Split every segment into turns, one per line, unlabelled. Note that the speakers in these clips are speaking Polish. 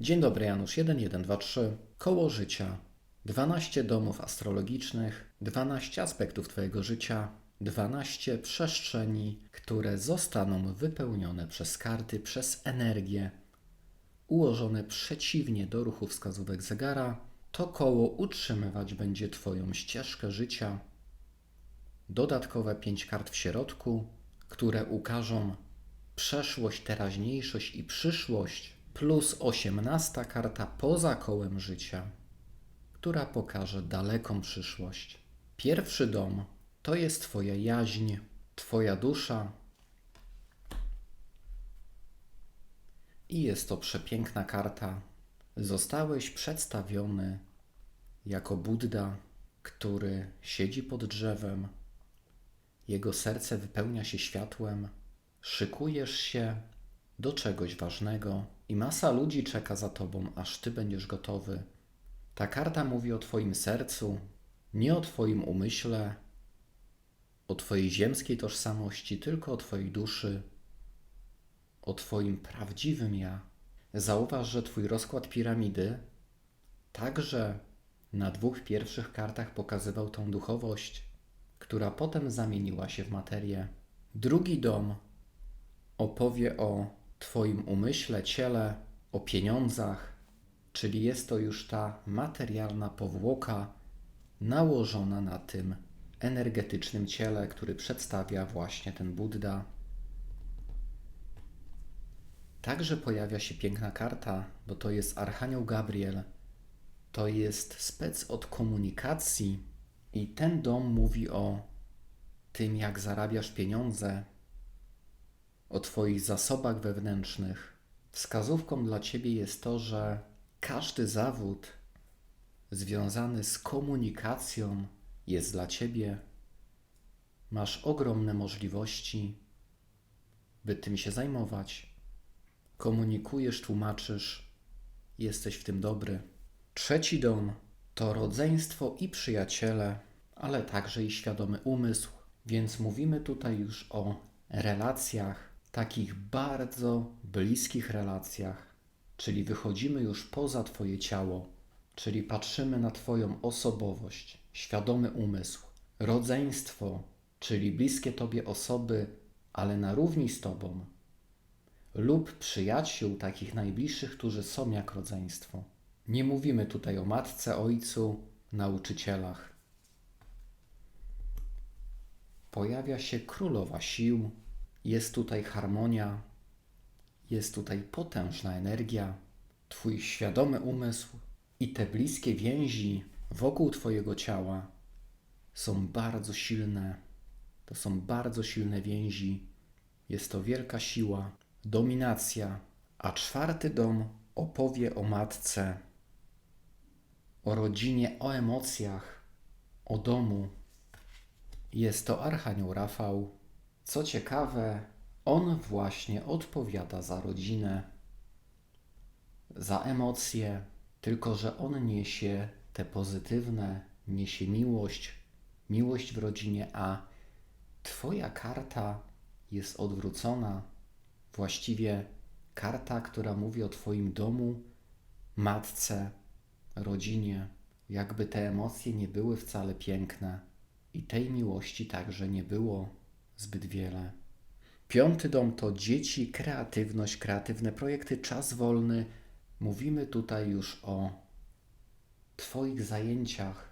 Dzień dobry, Janusz 1123. Koło życia. 12 domów astrologicznych, 12 aspektów Twojego życia, 12 przestrzeni, które zostaną wypełnione przez karty, przez energię, ułożone przeciwnie do ruchu wskazówek zegara. To koło utrzymywać będzie Twoją ścieżkę życia. Dodatkowe 5 kart w środku, które ukażą przeszłość, teraźniejszość i przyszłość, plus 18 karta poza kołem życia, która pokaże daleką przyszłość. Pierwszy dom to jest Twoja jaźń, Twoja dusza. I jest to przepiękna karta. Zostałeś przedstawiony jako Buddha, który siedzi pod drzewem. Jego serce wypełnia się światłem. Szykujesz się do czegoś ważnego i masa ludzi czeka za tobą, aż ty będziesz gotowy. Ta karta mówi o Twoim sercu, nie o Twoim umyśle, o Twojej ziemskiej tożsamości, tylko o Twojej duszy, o Twoim prawdziwym ja. Zauważ, że Twój rozkład piramidy także na dwóch pierwszych kartach pokazywał tą duchowość, która potem zamieniła się w materię. Drugi dom opowie o Twoim umyśle, ciele, o pieniądzach, czyli jest to już ta materialna powłoka nałożona na tym energetycznym ciele, który przedstawia właśnie ten Buddha. Także pojawia się piękna karta, bo to jest Archanioł Gabriel. To jest spec od komunikacji i ten dom mówi o tym, jak zarabiasz pieniądze, o Twoich zasobach wewnętrznych. Wskazówką dla Ciebie jest to, że każdy zawód związany z komunikacją jest dla Ciebie. Masz ogromne możliwości, by tym się zajmować. Komunikujesz, tłumaczysz, jesteś w tym dobry. Trzeci dom to rodzeństwo i przyjaciele, ale także i świadomy umysł, więc mówimy tutaj już o relacjach, takich bardzo bliskich relacjach, czyli wychodzimy już poza Twoje ciało, czyli patrzymy na Twoją osobowość, świadomy umysł, rodzeństwo, czyli bliskie Tobie osoby, ale na równi z Tobą, lub przyjaciół takich najbliższych, którzy są jak rodzeństwo. Nie mówimy tutaj o matce, ojcu, nauczycielach. Pojawia się królowa sił, jest tutaj harmonia, jest tutaj potężna energia, Twój świadomy umysł i te bliskie więzi wokół Twojego ciała są bardzo silne. To są bardzo silne więzi. Jest to wielka siła, dominacja. A czwarty dom opowie o matce, o rodzinie, o emocjach, o domu. Jest to Archanioł Rafał. Co ciekawe, on właśnie odpowiada za rodzinę, za emocje, tylko że on niesie te pozytywne, niesie miłość, miłość w rodzinie, a Twoja karta jest odwrócona. Właściwie karta, która mówi o Twoim domu, matce, rodzinie, jakby te emocje nie były wcale piękne i tej miłości także nie było zbyt wiele. Piąty dom to dzieci, kreatywność, kreatywne projekty, czas wolny. Mówimy tutaj już o Twoich zajęciach,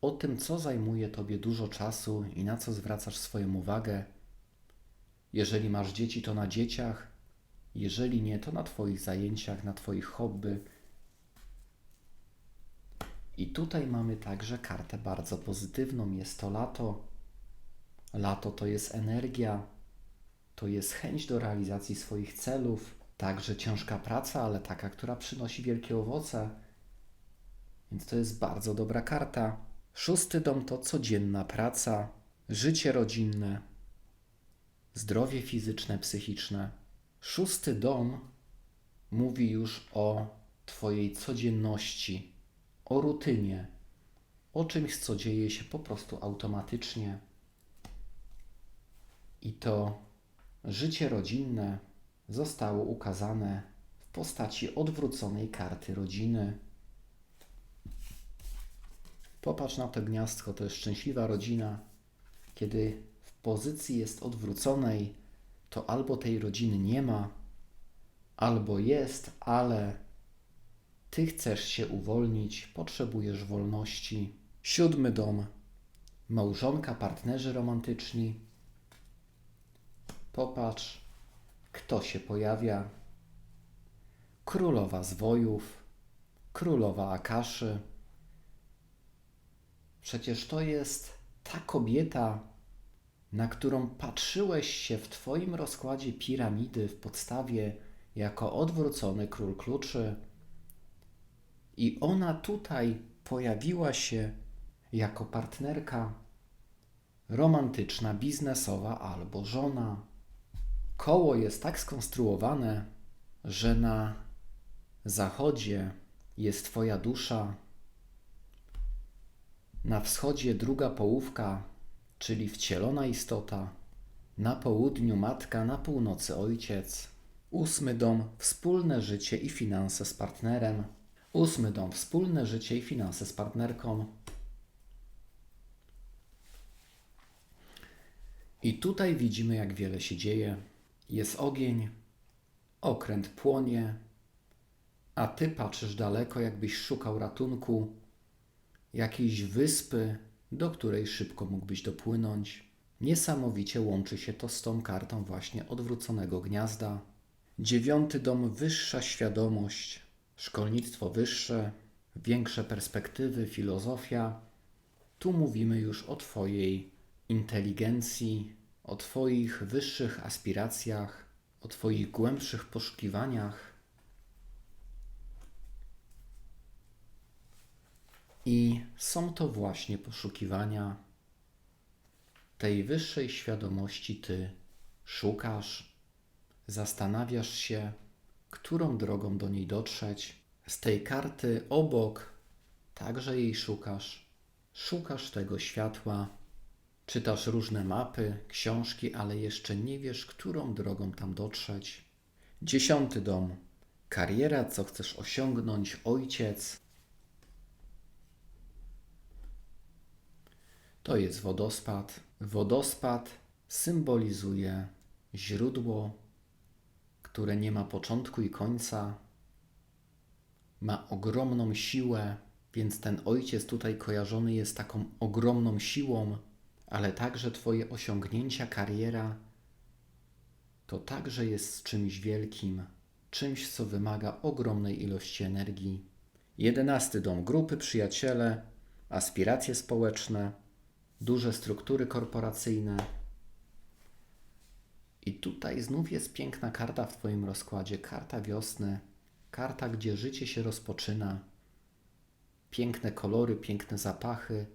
o tym, co zajmuje Tobie dużo czasu i na co zwracasz swoją uwagę. Jeżeli masz dzieci, to na dzieciach, jeżeli nie, to na Twoich zajęciach, na Twoich hobby. I tutaj mamy także kartę bardzo pozytywną. Jest to lato. Lato to jest energia, to jest chęć do realizacji swoich celów, także ciężka praca, ale taka, która przynosi wielkie owoce. Więc to jest bardzo dobra karta. Szósty dom to codzienna praca, życie rodzinne, zdrowie fizyczne, psychiczne. Szósty dom mówi już o Twojej codzienności, o rutynie, o czymś, co dzieje się po prostu automatycznie. I to życie rodzinne zostało ukazane w postaci odwróconej karty rodziny. Popatrz na to gniazdko, to jest szczęśliwa rodzina. Kiedy w pozycji jest odwróconej, to albo tej rodziny nie ma, albo jest, ale ty chcesz się uwolnić, potrzebujesz wolności. Siódmy dom. Małżonka, partnerzy romantyczni. Popatrz, kto się pojawia. Królowa zwojów, królowa Akaszy. Przecież to jest ta kobieta, na którą patrzyłeś się w Twoim rozkładzie piramidy w podstawie jako odwrócony król kluczy. I ona tutaj pojawiła się jako partnerka romantyczna, biznesowa albo żona. Koło jest tak skonstruowane, że na zachodzie jest Twoja dusza, na wschodzie druga połówka, czyli wcielona istota, na południu matka, na północy ojciec. Ósmy dom wspólne życie i finanse z partnerem. Ósmy dom wspólne życie i finanse z partnerką. I tutaj widzimy, jak wiele się dzieje. Jest ogień, okręt płonie, a ty patrzysz daleko, jakbyś szukał ratunku, jakiejś wyspy, do której szybko mógłbyś dopłynąć. Niesamowicie łączy się to z tą kartą właśnie odwróconego gniazda. Dziewiąty dom wyższa świadomość, szkolnictwo wyższe, większe perspektywy, filozofia. Tu mówimy już o Twojej inteligencji, o Twoich wyższych aspiracjach, o Twoich głębszych poszukiwaniach. I są to właśnie poszukiwania tej wyższej świadomości. Ty szukasz, zastanawiasz się, którą drogą do niej dotrzeć. Z tej karty obok także jej szukasz. Szukasz tego światła, czytasz różne mapy, książki, ale jeszcze nie wiesz, którą drogą tam dotrzeć. Dziesiąty dom. Kariera, co chcesz osiągnąć, ojciec. To jest wodospad. Wodospad symbolizuje źródło, które nie ma początku i końca, ma ogromną siłę, więc ten ojciec tutaj kojarzony jest taką ogromną siłą, ale także Twoje osiągnięcia, kariera to także jest czymś wielkim, czymś, co wymaga ogromnej ilości energii. Jedenasty dom grupy, przyjaciele, aspiracje społeczne, duże struktury korporacyjne. I tutaj znów jest piękna karta w Twoim rozkładzie karta wiosny, karta, gdzie życie się rozpoczyna. Piękne kolory, piękne zapachy.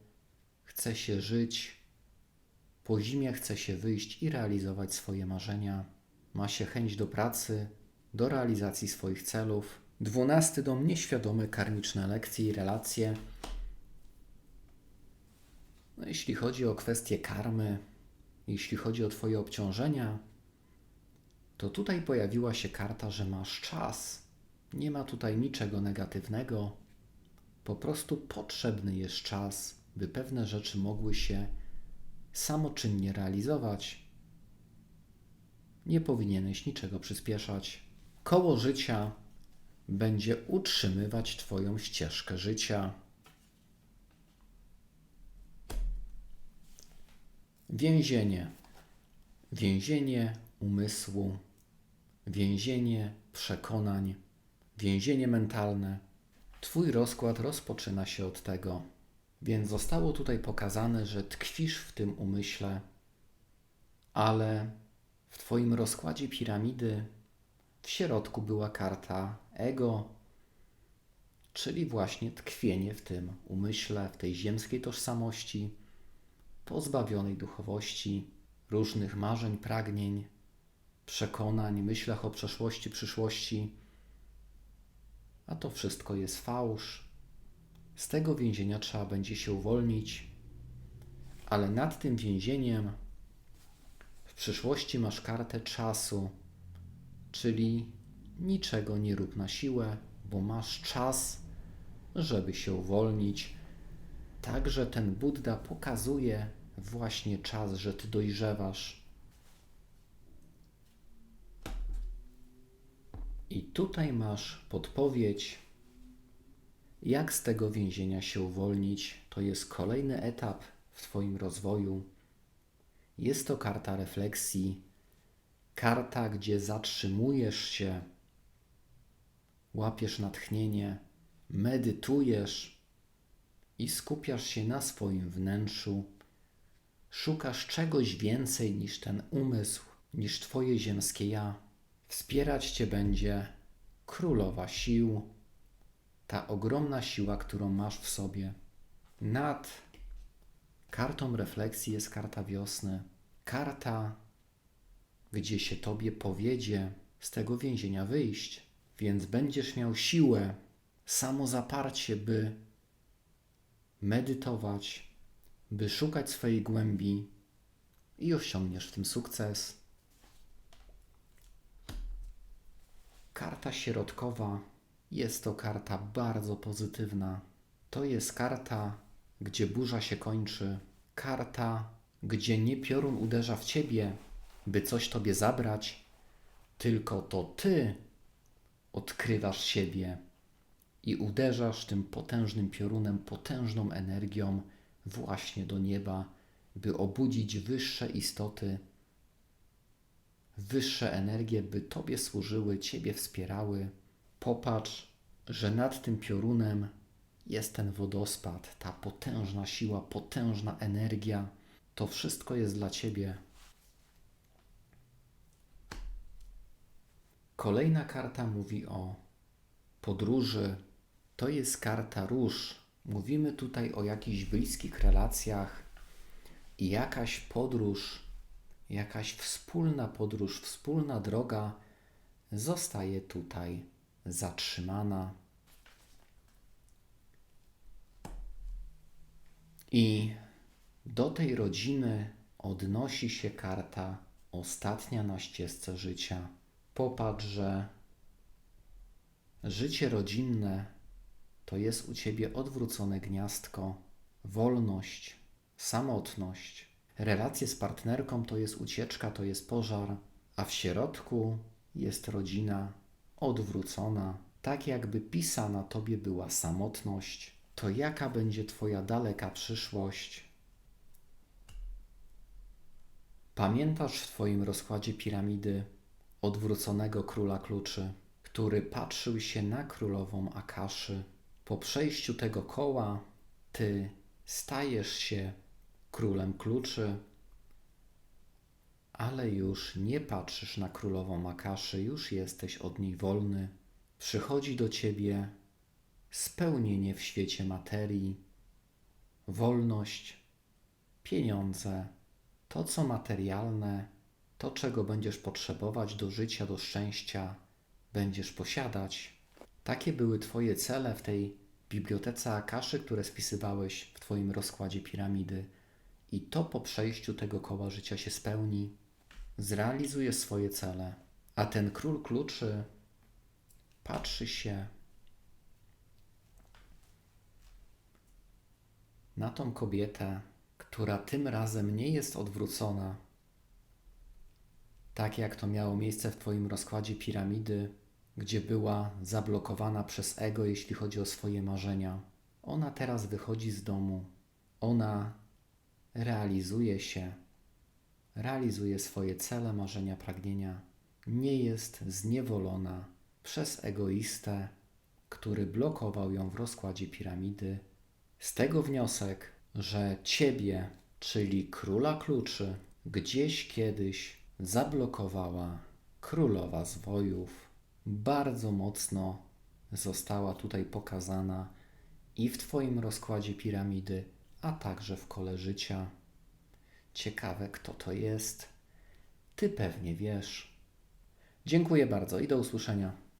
Chce się żyć. Po zimie chce się wyjść i realizować swoje marzenia. Ma się chęć do pracy, do realizacji swoich celów. Dwunasty dom nieświadome karmiczne lekcje i relacje. No, jeśli chodzi o kwestie karmy, jeśli chodzi o Twoje obciążenia, to tutaj pojawiła się karta, że masz czas. Nie ma tutaj niczego negatywnego. Po prostu potrzebny jest czas, by pewne rzeczy mogły się samoczynnie realizować. Nie powinieneś niczego przyspieszać. Koło życia będzie utrzymywać Twoją ścieżkę życia. Więzienie. Więzienie umysłu, więzienie przekonań, więzienie mentalne. Twój rozkład rozpoczyna się od tego, więc zostało tutaj pokazane, że tkwisz w tym umyśle, ale w Twoim rozkładzie piramidy w środku była karta ego, czyli właśnie tkwienie w tym umyśle, w tej ziemskiej tożsamości, pozbawionej duchowości, różnych marzeń, pragnień, przekonań, myślach o przeszłości, przyszłości. A to wszystko jest fałsz. Z tego więzienia trzeba będzie się uwolnić, ale nad tym więzieniem w przyszłości masz kartę czasu, czyli niczego nie rób na siłę, bo masz czas, żeby się uwolnić. Także ten Buddha pokazuje właśnie czas, że ty dojrzewasz. I tutaj masz podpowiedź, jak z tego więzienia się uwolnić. To jest kolejny etap w Twoim rozwoju. Jest to karta refleksji, karta, gdzie zatrzymujesz się, łapiesz natchnienie, medytujesz i skupiasz się na swoim wnętrzu. Szukasz czegoś więcej niż ten umysł, niż Twoje ziemskie ja. Wspierać Cię będzie królowa sił, ta ogromna siła, którą masz w sobie. Nad kartą refleksji jest karta wiosny. Karta, gdzie się Tobie powiedzie z tego więzienia wyjść. Więc będziesz miał siłę, samozaparcie, by medytować, by szukać swojej głębi i osiągniesz w tym sukces. Karta środkowa jest to karta bardzo pozytywna. To jest karta, gdzie burza się kończy. Karta, gdzie nie piorun uderza w ciebie, by coś tobie zabrać, tylko to ty odkrywasz siebie i uderzasz tym potężnym piorunem, potężną energią właśnie do nieba, by obudzić wyższe istoty, wyższe energie, by Tobie służyły, Ciebie wspierały. Popatrz, że nad tym piorunem jest ten wodospad, ta potężna siła, potężna energia. To wszystko jest dla Ciebie. Kolejna karta mówi o podróży. To jest karta róż. Mówimy tutaj o jakichś bliskich relacjach i jakaś podróż, jakaś wspólna podróż, wspólna droga zostaje tutaj zatrzymana. I do tej rodziny odnosi się karta ostatnia na ścieżce życia. Popatrz, że życie rodzinne to jest u ciebie odwrócone gniazdko, wolność, samotność. Relacje z partnerką to jest ucieczka, to jest pożar, a w środku jest rodzina odwrócona, tak jakby pisana tobie była samotność. To jaka będzie twoja daleka przyszłość? Pamiętasz w twoim rozkładzie piramidy odwróconego króla kluczy, który patrzył się na królową Akaszy. Po przejściu tego koła ty stajesz się królem kluczy, ale już nie patrzysz na królową Akaszy, już jesteś od niej wolny. Przychodzi do ciebie spełnienie w świecie materii, wolność, pieniądze, to co materialne, to czego będziesz potrzebować do życia, do szczęścia, będziesz posiadać. Takie były Twoje cele w tej bibliotece Akaszy, które spisywałeś w Twoim rozkładzie piramidy. I to po przejściu tego koła życia się spełni, zrealizuje swoje cele. A ten król kluczy patrzy się na tą kobietę, która tym razem nie jest odwrócona, tak jak to miało miejsce w Twoim rozkładzie piramidy, gdzie była zablokowana przez ego, jeśli chodzi o swoje marzenia. Ona teraz wychodzi z domu, ona realizuje się, realizuje swoje cele, marzenia, pragnienia. Nie jest zniewolona przez egoistę, który blokował ją w rozkładzie piramidy. Z tego wniosek, że ciebie, czyli króla kluczy, gdzieś kiedyś zablokowała królowa zwojów. Bardzo mocno została tutaj pokazana i w Twoim rozkładzie piramidy, a także w kole życia. Ciekawe, kto to jest. Ty pewnie wiesz. Dziękuję bardzo i do usłyszenia.